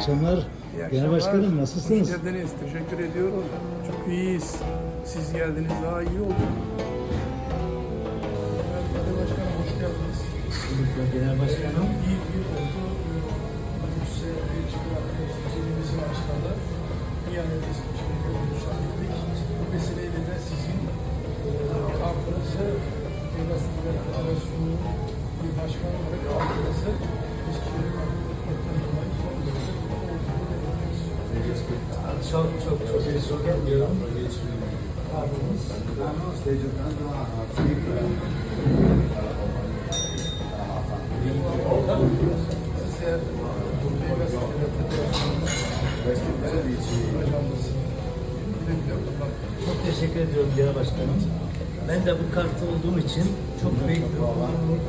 akşamlar. İyi Genel akşamlar. Başkanım nasılsınız? Hoş geldiniz. Teşekkür ediyorum. Çok iyiyiz. Siz geldiniz daha iyi oldu. Kadir Başkanım hoş geldiniz. Genel Başkanım. İyi bir oldu. Meclise bir çıkarttı. Seçimimizin başkanı. Bir an önce seçimleri konuşabildik. Bu vesileyle de sizin e, kartınızı Devletler Federasyonu'nun bir başkan olarak kartınızı Çok çok çok Federasyonu'nun ajantasını bilgilendirmek Çok teşekkür ediyorum Genel Başkanım. Ben de bu kartı olduğum için çok büyük bir onur e,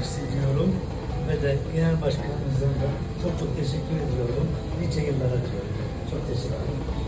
hissediyorum. Ve de Genel Başkanımızdan da çok çok teşekkür ediyorum. Thank you.